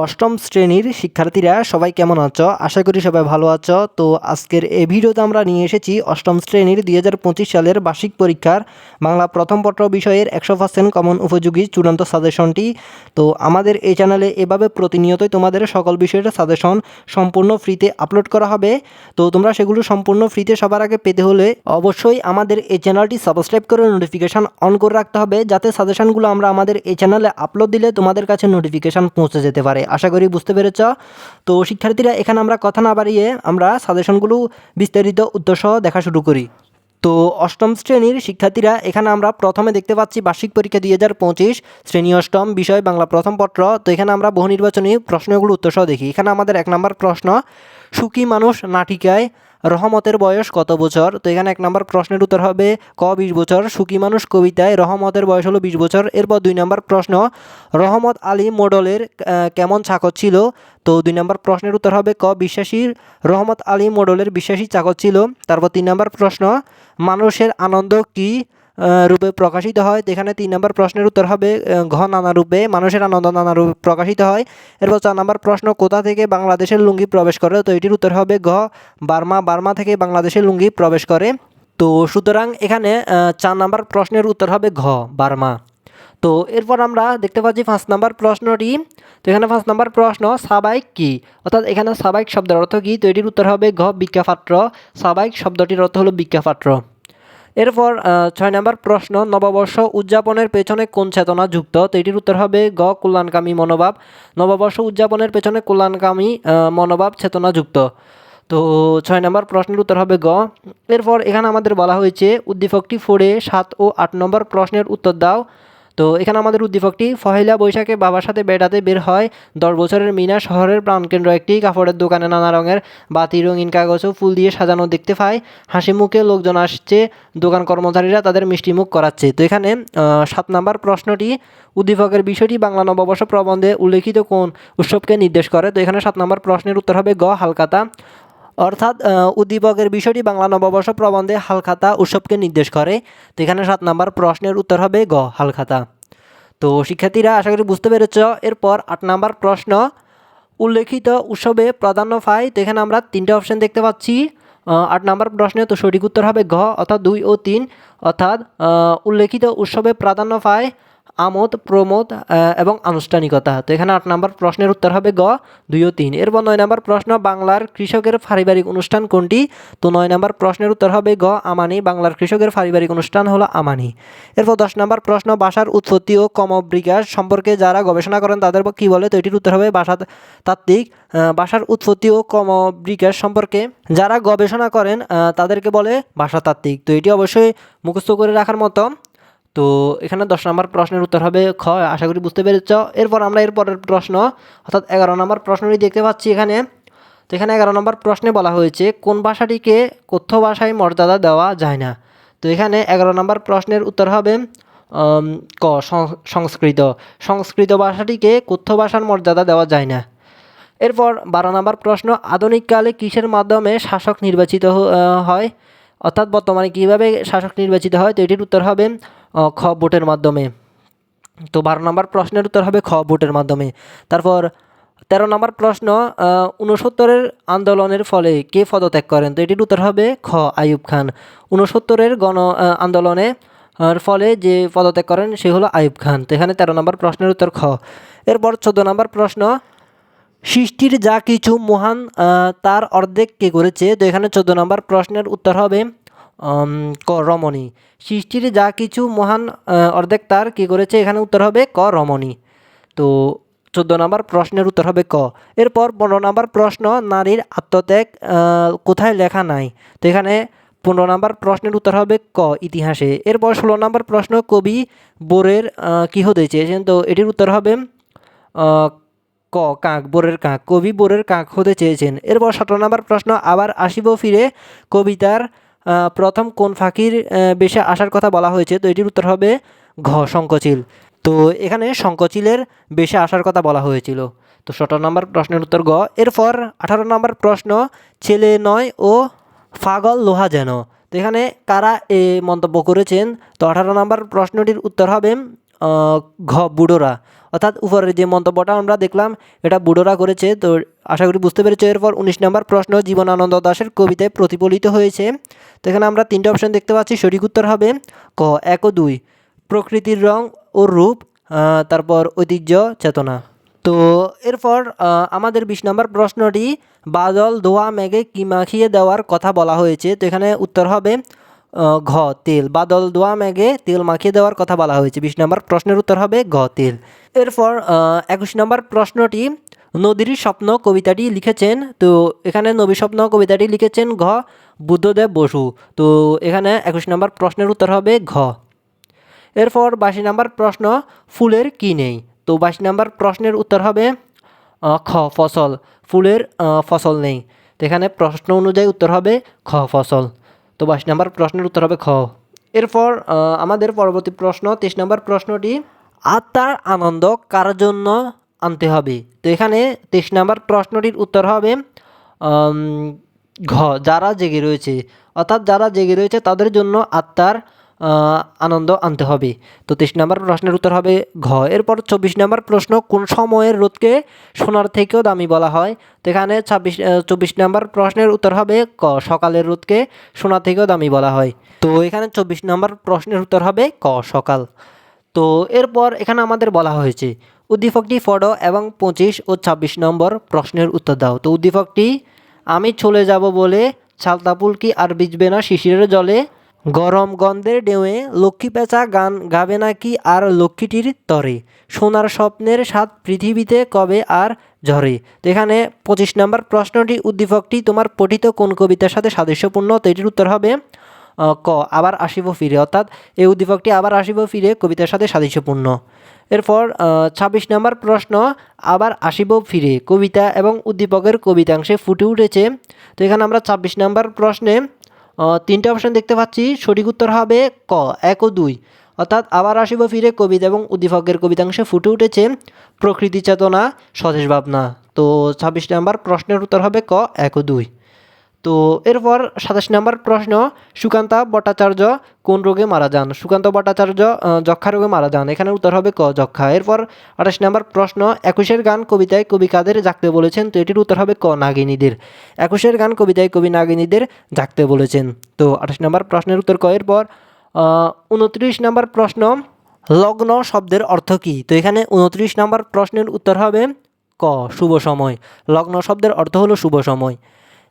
অষ্টম শ্রেণির শিক্ষার্থীরা, সবাই কেমন আছো? আশা করি সবাই ভালো আছো। তো আজকের এই ভিডিওতে আমরা নিয়ে এসেছি অষ্টম শ্রেণির দুই হাজার পঁচিশ সালের বার্ষিক পরীক্ষার বাংলা প্রথম পত্র বিষয়ের একশো পার্সেন্ট কমন উপযোগী চূড়ান্ত সাজেশনটি। তো আমাদের এই চ্যানেলে এভাবে প্রতিনিয়তই তোমাদের সকল বিষয়ের সাজেশন সম্পূর্ণ ফ্রিতে আপলোড করা হবে। তো তোমরা সেগুলো সম্পূর্ণ ফ্রিতে সবার আগে পেতে হলে অবশ্যই আমাদের এই চ্যানেলটি সাবস্ক্রাইব করে নোটিফিকেশান অন করে রাখতে হবে, যাতে সাজেশনগুলো আমরা আমাদের এই চ্যানেলে আপলোড দিলে তোমাদের কাছে নোটিফিকেশান পৌঁছে যেতে পারে। আশা করি বুঝতে পেরেছ। তো শিক্ষার্থীরা, এখানে আমরা কথা না বাড়িয়ে আমরা সাজেশনগুলো বিস্তারিত উদ্দেশ্য দেখা শুরু করি। তো অষ্টম শ্রেণির শিক্ষার্থীরা, এখানে আমরা প্রথমে দেখতে পাচ্ছি বার্ষিক পরীক্ষা দুই হাজার পঁচিশ, শ্রেণি অষ্টম, বিষয় বাংলা প্রথম পত্র। তো এখানে আমরা বহু নির্বাচনী প্রশ্নগুলো উত্তরসহ দেখি। এখানে আমাদের এক নম্বর প্রশ্ন, সুখী মানুষ নাটিকায় রহমতের বয়স কত বছর? তো এখানে এক নম্বর প্রশ্নের উত্তর হবে, ক, বিশ বছর। সুখী মানুষ কবিতায় রহমতের বয়স হলো বিশ বছর। এরপর দুই নম্বর প্রশ্ন, রহমত আলী মোডলের কেমন চাকর ছিল? তো দুই নম্বর প্রশ্নের উত্তর হবে, ক বিশ্বাসীর রহমত আলী মোডলের বিশ্বাসী চাকর ছিল। তারপর তিন নম্বর প্রশ্ন, মানুষের আনন্দ কি? রূপে প্রকাশিত হয়। এখানে তিন নম্বর প্রশ্নের উত্তর হবে ঘ নানা রূপে, মানুষের আনন্দ নানা রূপে প্রকাশিত হয়। এরপর চার নম্বর প্রশ্ন, কোথা থেকে বাংলাদেশের লুঙ্গি প্রবেশ করে? তো এটির উত্তর হবে ঘ, বার্মা বার্মা থেকে বাংলাদেশের লুঙ্গি প্রবেশ করে। তো সুতরাং এখানে চার নম্বর প্রশ্নের উত্তর হবে ঘ, বার্মা। তো এরপর আমরা দেখতে পাচ্ছি পাঁচ নম্বর প্রশ্নটি। তো এখানে পাঁচ নম্বর প্রশ্ন, সাবাইক কি? অর্থাৎ এখানে সাবাইক শব্দের অর্থ কি? তো এটির উত্তর হবে ঘ, বিজ্ঞাপাত্র। সাবাইক শব্দটির অর্থ হলো বিজ্ঞাপাত্র। এরপর ছয় নম্বর প্রশ্ন, নববর্ষ উদযাপনের পেছনে কোন চেতনা যুক্ত? তো এটির উত্তর হবে গ, কল্যাণকামী মনোভাব। নববর্ষ উদযাপনের পেছনে কল্যাণকামী মনোভাব, চেতনা যুক্ত। তো ছয় নম্বর প্রশ্নের উত্তর হবে গ। এরপর এখানে আমাদের বলা হয়েছে, উদ্দীপকটি ফোরে সাত ও আট নম্বর প্রশ্নের উত্তর দাও। তো এখানে আমাদের উদ্দীপকটি পহেলা বৈশাখে বাবার সাথে বেড়াতে বের হয়। দশ বছরের মিনা শহরের প্রাণকেন্দ্র একটি কাপড়ের দোকানে নানা রঙের বাতি, রঙিন কাগজ ও ফুল দিয়ে সাজানো দেখতে পায়। হাসি মুখে লোকজন আসছে, দোকান কর্মচারীরা তাদের মিষ্টি মুখ করাচ্ছে। তো এখানে সাত নম্বর প্রশ্নটি, উদ্দীপকের বিষয়টি বাংলা নববর্ষ প্রবন্ধে উল্লেখিত কোন উৎসবকে নির্দেশ করে? তো এখানে সাত নম্বর প্রশ্নের উত্তর হবে গ, হালকাতা। অর্থাৎ উদ্দীপকের বিষয়টি বাংলা নববর্ষ প্রবন্ধে হালখাতা উৎসবকে নির্দেশ করে। তো এখানে সাত নম্বর প্রশ্নের উত্তর হবে গ, হালখাতা। তো শিক্ষার্থীরা, আশা করি বুঝতে পেরেছ, এরপর আট নম্বর প্রশ্ন। উল্লেখিত উৎসবে প্রাধান্য পায়, তো এখানে আমরা তিনটে অপশন দেখতে পাচ্ছি। আট নম্বর প্রশ্নে তো সঠিক উত্তর হবে ঘ অর্থাৎ দুই ও তিন। অর্থাৎ উল্লেখিত উৎসবে প্রাধান্য পায় আমোদ, প্রমোদ এবং আনুষ্ঠানিকতা। তো এখানে আট নম্বর প্রশ্নের উত্তর হবে গ, দুই ও তিন। এরপর নয় নম্বর প্রশ্ন, বাংলার কৃষকের পারিবারিক অনুষ্ঠান কোনটি? তো নয় নম্বর প্রশ্নের উত্তর হবে গ, আমানি। বাংলার কৃষকের পারিবারিক অনুষ্ঠান হলো আমানি। এরপর দশ নম্বর প্রশ্ন ভাষার উৎপত্তি ও ক্রমবিকাশ সম্পর্কে যারা গবেষণা করেন তাদের কি বলে? তো এটির উত্তর হবে ভাষা তাত্ত্বিক। ভাষার উৎপত্তি ও ক্রমবিকাশ সম্পর্কে যারা গবেষণা করেন তাদেরকে বলে ভাষাতাত্ত্বিক তো এটি অবশ্যই মুখস্থ করে রাখার মতো। তো এখানে দশ নম্বর প্রশ্নের উত্তর হবে খ, আশা করি বুঝতে পেরেছ। এরপর আমরা এরপরের প্রশ্ন, অর্থাৎ এগারো নম্বর প্রশ্নটি দেখতে পাচ্ছি এখানে। তো এখানে এগারো নম্বর প্রশ্নে বলা হয়েছে, কোন ভাষাটিকে কথ্য ভাষায় মর্যাদা দেওয়া যায় না? তো এখানে এগারো নম্বর প্রশ্নের উত্তর হবে ক সংস্কৃত। সংস্কৃত ভাষাটিকে কথ্য ভাষার মর্যাদা দেওয়া যায় না। এরপর বারো নম্বর প্রশ্ন, আধুনিককালে কিসের মাধ্যমে শাসক নির্বাচিত হয়? অর্থাৎ বর্তমানে কীভাবে শাসক নির্বাচিত হয়? তো এটির উত্তর হবে খ ভোটের মাধ্যমে। তো বারো নম্বর প্রশ্নের উত্তর হবে খ ভোটের মাধ্যমে। তারপর তেরো নম্বর প্রশ্ন উনসত্তরের আন্দোলনের ফলে কে পদত্যাগ করেন? তো এটির উত্তর হবে খ আইয়ুব খান। উনসত্তরের গণ আন্দোলনে ফলে যে পদত্যাগ করেন সে হলো আইয়ুব খান। তো এখানে তেরো নম্বর প্রশ্নের উত্তর খ। এরপর চোদ্দ নম্বর প্রশ্ন, সৃষ্টির যা কিছু মহান তার অর্ধেক কে করেছে? তো এখানে চোদ্দ নম্বর প্রশ্নের উত্তর হবে ক, রমণী। সৃষ্টির যা কিছু মহান অর্ধেক তার কী করেছে? এখানে উত্তর হবে ক, রমণী। তো চোদ্দ নম্বর প্রশ্নের উত্তর হবে ক। এরপর পনেরো নম্বর প্রশ্ন, নারীর আত্মত্যাগ কোথায় লেখা নাই? তো এখানে পনেরো নম্বর প্রশ্নের উত্তর হবে ক, ইতিহাসে। এরপর ষোলো নম্বর প্রশ্ন, কবি বোরের কি হতে চেয়েছেন? তো এটির উত্তর হবে ক, কাক, বোরের কাক। কবি বোরের কাক হতে চেয়েছেন। এরপর সতেরো নম্বর প্রশ্ন, আবার আসিব ফিরে কবিতার প্রথম কোন ফাঁকির বেশে আসার কথা বলা হয়েছে, তো এটির উত্তর হবে ঘ, শঙ্কচিল। তো এখানে শঙ্কচিলের বেশে আসার কথা বলা হয়েছিল। তো সতেরো নম্বর প্রশ্নের উত্তর গ এরপর আঠারো নম্বর প্রশ্ন, ছেলে নয় ও পাগল লোহা যেন? তো এখানে কারা এ মন্তব্য করেছেন? তো আঠারো নম্বর প্রশ্নটির উত্তর হবে ঘ, বুড়োরা। অর্থাৎ উপরের যে মন্তব্যটা আমরা দেখলাম, এটা বুড়োরা করেছে। তো আশা করি বুঝতে পেরেছ, এরপর উনিশ নম্বর প্রশ্ন, জীবনানন্দ দাশের কবিতায় প্রতিফলিত হয়েছে। তো এখানে আমরা তিনটে অপশন দেখতে পাচ্ছি, সঠিক উত্তর হবে ক, এক ও দুই, প্রকৃতির রং ও রূপ তারপর ঐতিহ্য, চেতনা। তো এরপর আমাদের বিশ নম্বর প্রশ্নটি, বাদল ধোয়া মেঘে কি মাখিয়ে দেওয়ার কথা বলা হয়েছে। তো এখানে উত্তর হবে ঘ, তেল। বাদল ধোয়া মেঘে তেল মাখিয়ে দেওয়ার কথা বলা হয়েছে। বিশ নম্বর প্রশ্নের উত্তর হবে ঘ, তেল। এরপর একুশ নম্বর প্রশ্নটি নদীর স্বপ্ন কবিতাটি লিখেছেন। তো এখানে নবী স্বপ্ন কবিতাটি লিখেছেন ঘ, বুদ্ধদেব বসু। তো এখানে একুশ নম্বর প্রশ্নের উত্তর হবে ঘ। এরপর, বাইশ নাম্বার প্রশ্ন, ফুলের কি নেই? তো বাইশ নাম্বার প্রশ্নের উত্তর হবে খ, ফসল। ফুলের ফসল নেই। তো এখানে প্রশ্ন অনুযায়ী উত্তর হবে, খ, ফসল। তো বাইশ নাম্বার প্রশ্নের উত্তর হবে খ। এরপর আমাদের পরবর্তী প্রশ্ন, তেইশ নাম্বার প্রশ্নটি, আত্মার আনন্দ কার জন্য আনতে হবে? তো এখানে তেইশ নাম্বার প্রশ্নটির উত্তর হবে ঘ, যারা জেগে রয়েছে। অর্থাৎ যারা জেগে রয়েছে তাদের জন্য আত্মার আনন্দ আনতে হবে। তো তেইশ নম্বর প্রশ্নের উত্তর হবে ঘ। এরপর চব্বিশ নম্বর প্রশ্ন, কোন সময়ের রোদকে সোনার থেকেও দামি বলা হয়? তো এখানে ছাব্বিশ চব্বিশ নম্বর প্রশ্নের উত্তর হবে ক। সকালের রোদকে সোনা থেকেও দামি বলা হয়। তো এখানে চব্বিশ নম্বর প্রশ্নের উত্তর হবে ক, সকাল। তো এরপর এখানে আমাদের বলা হয়েছে, উদ্দীপকটি ফটো এবং পঁচিশ ও ছাব্বিশ নম্বর প্রশ্নের উত্তর দাও। তো উদ্দীপকটি, আমি চলে যাব বলে ছালতাপুল কি আর ভিজবে না শিশিরের জলে? গরম গন্ধের ঢেউয়ে লক্ষ্মী পেঁচা গান গাবে নাকি আর লক্ষ্মীটির তরে? সোনার স্বপ্নের স্বাদ পৃথিবীতে কবে আর ঝরে? তো এখানে পঁচিশ নম্বর প্রশ্নটি উদ্দীপকটি তোমার পঠিত কোন কবিতার সাথে সাদৃশ্যপূর্ণ? তো এটির উত্তর হবে ক, আবার আসিব ফিরে। অর্থাৎ এই উদ্দীপকটি আবার আসিব ফিরে কবিতার সাথে সাদৃশ্যপূর্ণ। এরপর ছাব্বিশ নম্বর প্রশ্ন, আবার আসিব ফিরে। কবিতা এবং উদ্দীপকের কবিতাংশে ফুটে উঠেছে। তো এখানে আমরা ছাব্বিশ নম্বর প্রশ্নে তিনটে অপশান দেখতে পাচ্ছি। সঠিক উত্তর হবে ক, এক ও দুই। অর্থাৎ আবার আসিব ফিরে কবিতা এবং উদ্দীপকের কবিতাংশে ফুটে উঠেছে প্রকৃতি চেতনা স্বদেশ ভাবনা। তো ছাব্বিশ নম্বর প্রশ্নের উত্তর হবে ক, এক ও দুই। তো এরপর সাতাশ নম্বর প্রশ্ন, সুকান্ত ভট্টাচার্য কোন রোগে মারা যান? সুকান্ত ভট্টাচার্য যক্ষা রোগে মারা যান। এখানে উত্তর হবে ক যক্ষা এরপর আঠাশ নম্বর প্রশ্ন, একুশের গান কবিতায় কবি কাদের জাগতে বলেছেন? তো এটির উত্তর হবে ক, নাগিনীদের। একুশের গান কবিতায় কবি নাগিনীদের জাগতে বলেছেন। তো আঠাশ নম্বর প্রশ্নের উত্তর ক, এরপর উনত্রিশ নম্বর প্রশ্ন, লগ্ন শব্দের অর্থ কী? তো এখানে উনত্রিশ নম্বর প্রশ্নের উত্তর হবে ক, শুভ সময়। লগ্ন শব্দের অর্থ হলো শুভ সময়।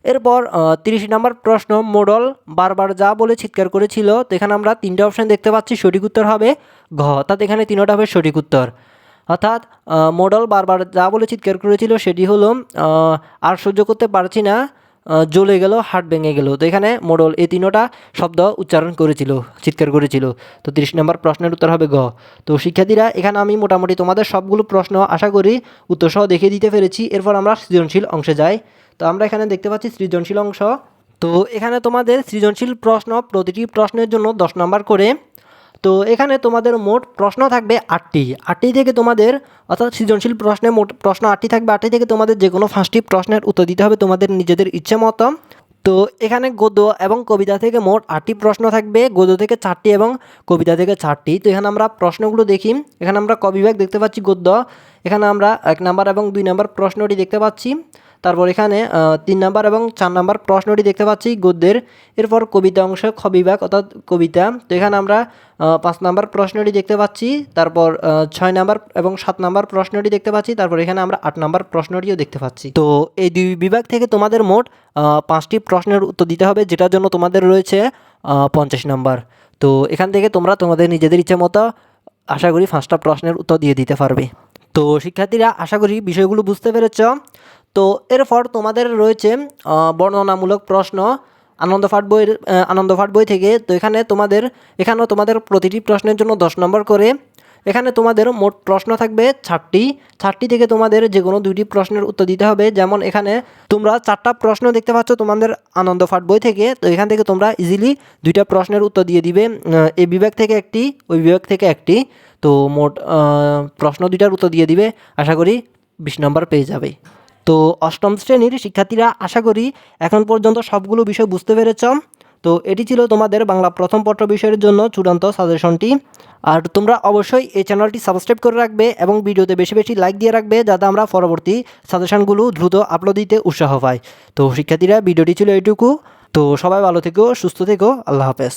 এরপর তিরিশ নম্বর প্রশ্ন, মোডল বারবার যা বলে চিৎকার করেছিল, তো এখানে আমরা তিনটে অপশন দেখতে পাচ্ছি, সঠিক উত্তর হবে ঘ। অর্থাৎ এখানে তিনটা হবে সঠিক উত্তর। অর্থাৎ মোডল বারবার যা বলে চিৎকার করেছিল, সেটি হলো আর সহ্য করতে পারছি না জ্বলে গেল, হাট ভেঙে গেল। তো এখানে মোডল এই তিনোটা শব্দ উচ্চারণ করেছিল, চিৎকার করেছিল। তো তিরিশ নম্বর প্রশ্নের উত্তর হবে গ তো শিক্ষার্থীরা, এখানে আমি মোটামুটি তোমাদের সবগুলো প্রশ্ন আশা করি উত্তরসহ দেখিয়ে দিতে পেরেছি। এরপর আমরা সৃজনশীল অংশে যাই। তো আমরা এখানে দেখতে পাচ্ছি সৃজনশীল অংশ। তো এখানে তোমাদের সৃজনশীল প্রশ্ন প্রতিটি প্রশ্নের জন্য দশ নম্বর করে। তো এখানে তোমাদের মোট প্রশ্ন থাকবে আটটি। আটটি থেকে তোমাদের, অর্থাৎ সৃজনশীল প্রশ্নে মোট প্রশ্ন আটটি থাকবে। আটটি থেকে তোমাদের যে কোনো পাঁচটি প্রশ্নের উত্তর দিতে হবে তোমাদের নিজেদের ইচ্ছে মতো। তো এখানে গদ্য এবং কবিতা থেকে মোট আটটি প্রশ্ন থাকবে। গদ্য থেকে চারটি এবং কবিতা থেকে চারটি। তো এখানে আমরা প্রশ্নগুলো দেখি। এখানে আমরা কবিভাগ দেখতে পাচ্ছি গদ্য। এখানে আমরা এক নাম্বার এবং দুই নাম্বার প্রশ্নটি দেখতে পাচ্ছি। তারপর এখানে তিন নাম্বার এবং চার নাম্বার প্রশ্নটি দেখতে পাচ্ছি গদ্যের। এরপর কবিতা অংশ, খ অর্থাৎ কবিতা। তো এখানে আমরা পাঁচ নাম্বার প্রশ্নটি দেখতে পাচ্ছি, তারপর ছয় নাম্বার এবং সাত নাম্বার প্রশ্নটি দেখতে পাচ্ছি, তারপর এখানে আমরা আট নাম্বার প্রশ্নটিও দেখতে পাচ্ছি। তো এই দুই বিভাগ থেকে তোমাদের মোট পাঁচটি প্রশ্নের উত্তর দিতে হবে, যেটার জন্য তোমাদের রয়েছে পঞ্চাশ নাম্বার। তো এখান থেকে তোমরা তোমাদের নিজেদের ইচ্ছে মতো আশা করি পাঁচটা প্রশ্নের উত্তর দিয়ে দিতে পারবে। তো শিক্ষার্থীরা, আশা করি বিষয়গুলো বুঝতে পেরেছ। তো এরপর তোমাদের রয়েছে বর্ণনামূলক প্রশ্ন, আনন্দ ফাট বইয়ের আনন্দ ফাট বই থেকে। তো এখানে তোমাদের, এখানেও তোমাদের প্রতিটি প্রশ্নের জন্য দশ নম্বর করে। এখানে তোমাদের মোট প্রশ্ন থাকবে চারটি। চারটি থেকে তোমাদের যে কোনো দুইটি প্রশ্নের উত্তর দিতে হবে। যেমন এখানে তোমরা চারটা প্রশ্ন দেখতে পাচ্ছ তোমাদের আনন্দ ফাট বই থেকে। তো এখান থেকে তোমরা ইজিলি দুইটা প্রশ্নের উত্তর দিয়ে দিবে। এই বিভাগ থেকে একটি, ওই বিভাগ থেকে একটি। তো মোট প্রশ্ন দুইটার উত্তর দিয়ে দিবে। আশা করি বিশ নম্বর পেয়ে যাবে। তো অষ্টম শ্রেণির শিক্ষার্থীরা, আশা করি এখন পর্যন্ত সবগুলো বিষয় বুঝতে পেরেছ। তো এটি ছিল তোমাদের বাংলা প্রথম পত্র বিষয়ের জন্য চূড়ান্ত সাজেশনটি। আর তোমরা অবশ্যই এই চ্যানেলটি সাবস্ক্রাইব করে রাখবে এবং ভিডিওতে বেশি বেশি লাইক দিয়ে রাখবে যাতে আমরা পরবর্তী সাজেশনগুলো দ্রুত আপলোড দিতে উৎসাহ পাই। তো শিক্ষার্থীরা, ভিডিওটি ছিল এইটুকু। তো সবাই ভালো থেকো, সুস্থ থেকো। আল্লাহ হাফেজ।